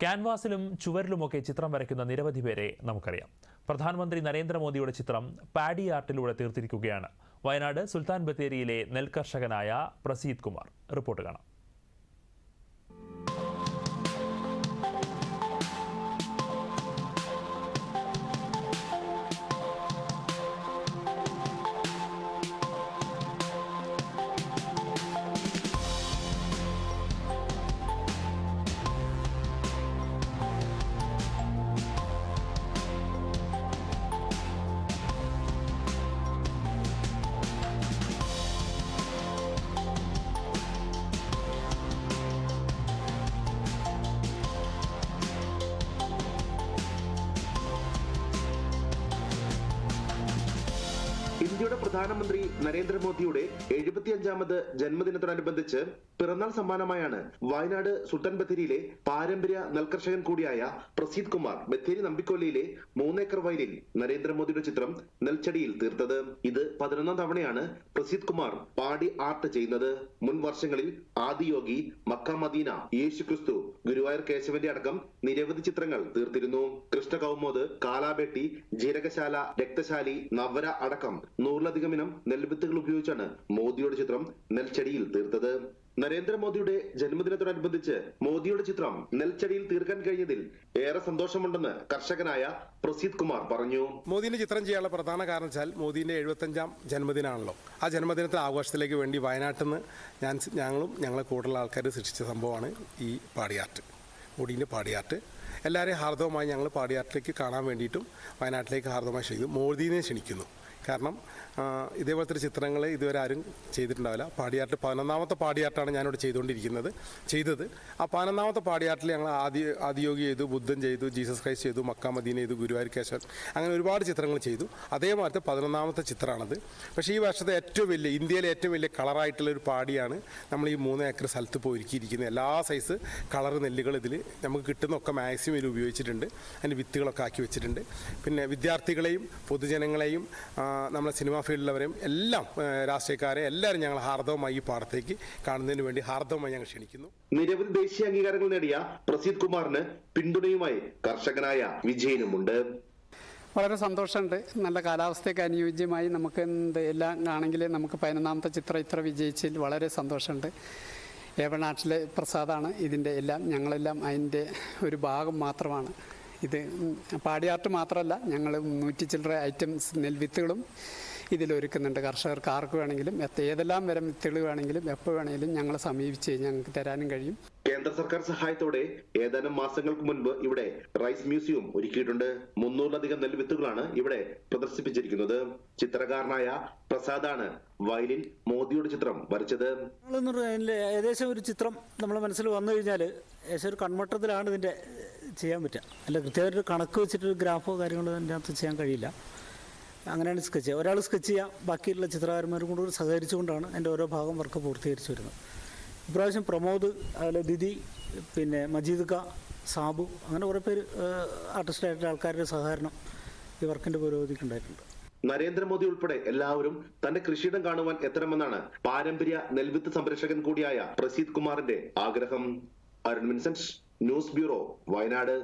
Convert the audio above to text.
ക്യാൻവാസിലും ചുവരിലുമൊക്കെ ചിത്രം വരയ്ക്കുന്ന നിരവധി പേരെ നമുക്കറിയാം. പ്രധാനമന്ത്രി നരേന്ദ്രമോദിയുടെ ചിത്രം പാഡി ആർട്ടിലൂടെ തീർത്തിരിക്കുകയാണ്. വയനാട് സുൽത്താൻ ബത്തേരിയിലെ നെൽകർഷകനായ പ്രസീദ് കുമാർ. റിപ്പോർട്ട് കാണാം. ഇന്ത്യയുടെ പ്രധാനമന്ത്രി നരേന്ദ്രമോദിയുടെ എഴുപത്തിയഞ്ചാമത് ജന്മദിനത്തോടനുബന്ധിച്ച് പിറന്നാൾ സമ്മാനമായാണ് വയനാട് സുൽത്താൻ ബത്തേരിയിലെ പാരമ്പര്യ നെൽകർഷകൻ കൂടിയായ പ്രസീദ് കുമാർ ബത്തേരി നമ്പിക്കൊല്ലിയിലെ മൂന്നേക്കർ വയലിൽ നരേന്ദ്രമോദിയുടെ ചിത്രം നെൽച്ചടിയിൽ തീർത്തത്. ഇത് പതിനൊന്നാം തവണയാണ് പ്രസീദ് കുമാർ പാടി ആർട്ട് ചെയ്യുന്നത്. മുൻ വർഷങ്ങളിൽ ആദിയോഗി മക്ക മദീന യേശു ക്രിസ്തു ഗുരുവായൂർ കേശവന്റെ അടക്കം നിരവധി ചിത്രങ്ങൾ തീർത്തിരുന്നു. കൃഷ്ണ കൗമോദ് കാലാബെട്ടി ജീരകശാല രക്തശാലി നവര അടക്കം നൂറിലധികം ഇനം നെൽവിത്തുകൾ ഉപയോഗിച്ചാണ് മോദിയുടെ ചിത്രം നെൽച്ചെടിയിൽ തീർത്തത്. നരേന്ദ്രമോദിയുടെ ജന്മദിനത്തോടനുബന്ധിച്ച് മോദിയുടെ ചിത്രം നെൽച്ചെടിയിൽ തീർക്കാൻ കഴിഞ്ഞതിൽ ഏറെ സന്തോഷമുണ്ടെന്ന് കർഷകനായ പ്രസീദ് കുമാർ പറഞ്ഞു. മോദിന്റെ ചിത്രം ചെയ്യാനുള്ള പ്രധാന കാരണം വെച്ചാൽ മോദിന്റെ എഴുപത്തഞ്ചാം ജന്മദിനമാണല്ലോ ആ ജന്മദിനത്തെ ആഘോഷത്തിലേക്ക് വേണ്ടി വയനാട്ടിൽ നിന്ന് ഞാൻ ഞങ്ങളും ഞങ്ങളെ കൂടുതലുള്ള ആൾക്കാർ സൃഷ്ടിച്ച സംഭവമാണ് ഈ പാടിയാർട്ട്. മോദീന്റെ പാടിയാർട്ട്. എല്ലാവരെയും ഹാർദവമായി ഞങ്ങൾ പാടിയാർട്ടിലേക്ക് കാണാൻ വേണ്ടിയിട്ടും വയനാട്ടിലേക്ക് ഹാർദവമായി ചെയ്തു മോദീനെ ക്ഷണിക്കുന്നു. കാരണം ഇതേപോലത്തെ ഒരു ചിത്രങ്ങൾ ഇതുവരെ ആരും ചെയ്തിട്ടുണ്ടാവില്ല. പാടിയാട്ട് പതിനൊന്നാമത്തെ പാടിയാട്ടാണ് ഞാനിവിടെ ചെയ്തുകൊണ്ടിരിക്കുന്നത് ചെയ്തത്. ആ പതിനൊന്നാമത്തെ പാടിയാട്ടിൽ ഞങ്ങൾ ആദ്യ ആദിയോഗി ചെയ്തു ബുദ്ധൻ ചെയ്തു ജീസസ് ക്രൈസ്റ്റ് ചെയ്തു മക്ക മദീന ചെയ്തു ഗുരുവായൂർ കേശവൻ അങ്ങനെ ഒരുപാട് ചിത്രങ്ങൾ ചെയ്തു. അതേമാതിരത്തെ പതിനൊന്നാമത്തെ ചിത്രമാണത്. പക്ഷേ ഈ വർഷത്തെ ഏറ്റവും വലിയ ഇന്ത്യയിലെ ഏറ്റവും വലിയ കളറായിട്ടുള്ള ഒരു പാടിയാണ് നമ്മൾ ഈ മൂന്ന് ഏക്കർ സ്ഥലത്ത് പോയി ഒരുക്കിയിരിക്കുന്നത് എല്ലാ സൈസ് കളർ നെല്ലുകൾ ഇതിൽ നമുക്ക് കിട്ടുന്നൊക്കെ മാക്സിമം ഇതിൽ ഉപയോഗിച്ചിട്ടുണ്ട്. അതിന്റെ വിത്തുകളൊക്കെ ആക്കി വെച്ചിട്ടുണ്ട്. പിന്നെ വിദ്യാർത്ഥികളെയും പൊതുജനങ്ങളെയും നമ്മളെ സിനിമാ ഫീൽഡിലുള്ളവരെയും എല്ലാം രാഷ്ട്രീയക്കാരെ എല്ലാവരും ഞങ്ങൾ ഹാർദവമായി ഈ പാടത്തേക്ക് കാണുന്നതിന് വേണ്ടി ഹാർദവമായി ഞങ്ങൾ ക്ഷണിക്കുന്നു. നിരവധി ദേശീയ അംഗീകാരങ്ങൾ നേടിയ പ്രസീദ് കുമാറിന് പിന്തുണയുമായി കർഷകനായ വിജയനുമുണ്ട്. വളരെ സന്തോഷമുണ്ട്. നല്ല കാലാവസ്ഥയ്ക്ക് അനുയോജ്യമായി നമുക്ക് എന്ത് എല്ലാം ആണെങ്കിൽ നമുക്ക് പതിനൊന്നാമത്തെ ചിത്രം ഇത്ര വിജയിച്ചതിൽ വളരെ സന്തോഷമുണ്ട്. ഏവനാട്ടിലെ പ്രസാദാണ് ഇതിന്റെ എല്ലാം ഞങ്ങളെല്ലാം അതിന്റെ ഒരു ഭാഗം മാത്രമാണ്. ഇത് പാടിയാർട്ട് മാത്രമല്ല ഞങ്ങൾ നൂറ്റി ചില്ലറ ഐറ്റംസ് നെൽവിത്തുകളും ഇതിലൊരുക്കുന്നുണ്ട്. കർഷകർക്ക് ആർക്ക് വേണമെങ്കിലും ഏതെല്ലാം വരം വിത്തുകൾ വേണമെങ്കിലും എപ്പോൾ വേണമെങ്കിലും ഞങ്ങളെ സമീപിച്ച് കഴിഞ്ഞാൽ ഞങ്ങൾക്ക് തരാനും കഴിയും. കേന്ദ്ര സർക്കാർ സഹായത്തോടെ ഏതാനും മാസങ്ങൾക്ക് മുൻപ് ഇവിടെ റൈസ് മ്യൂസിയം ഒരുക്കിയിട്ടുണ്ട്. മുന്നൂറിലധികം നെൽവിത്തുകളാണ് ഇവിടെ പ്രദർശിപ്പിച്ചിരിക്കുന്നത്. ചിത്രകാരനായ പ്രസാദാണ് വയലിൻ മോദിയുടെ ചിത്രം വരച്ചത്. ഏകദേശം ഒരു ചിത്രം നമ്മളെ മനസ്സിൽ വന്നു കഴിഞ്ഞാൽ ഏകദേശം ഒരു കൺമട്ടത്തിലാണ് ഇതിന്റെ ചെയ്യാൻ പറ്റുക. അല്ല കൃത്യമായിട്ടൊരു കണക്ക് വെച്ചിട്ടൊരു ഗ്രാഫോ കാര്യങ്ങളോ അതിന്റെ അകത്ത് ചെയ്യാൻ കഴിയില്ല. അങ്ങനെയാണ് സ്കെച്ച് ചെയ്യുക. ഒരാൾ സ്കെച്ച് ചെയ്യാം ബാക്കിയുള്ള ചിത്രകാരന്മാരും കൂടി സഹകരിച്ചുകൊണ്ടാണ് അതിന്റെ ഓരോ ഭാഗം വർക്ക് പൂർത്തീകരിച്ചു വരുന്നത്. ഇപ്രാവശ്യം പ്രമോദ് അതുപോലെ ദിദി പിന്നെ മജീദ് ക സാബു അങ്ങനെ കുറേ പേര് ആർട്ടിസ്റ്റായിട്ടുള്ള ആൾക്കാരുടെ സഹകരണം ഈ വർക്കിന്റെ പുരോഗതിക്ക് ഉണ്ടായിട്ടുണ്ട്. നരേന്ദ്രമോദി ഉൾപ്പെടെ എല്ലാവരും തന്റെ കൃഷിയിടം കാണുവാൻ എത്തണമെന്നാണ് പാരമ്പര്യ നെൽവിത്ത് സംരക്ഷകൻ കൂടിയായ പ്രസീദ് കുമാറിന്റെ ആഗ്രഹം. Arun Vincent. News bureau Wayanad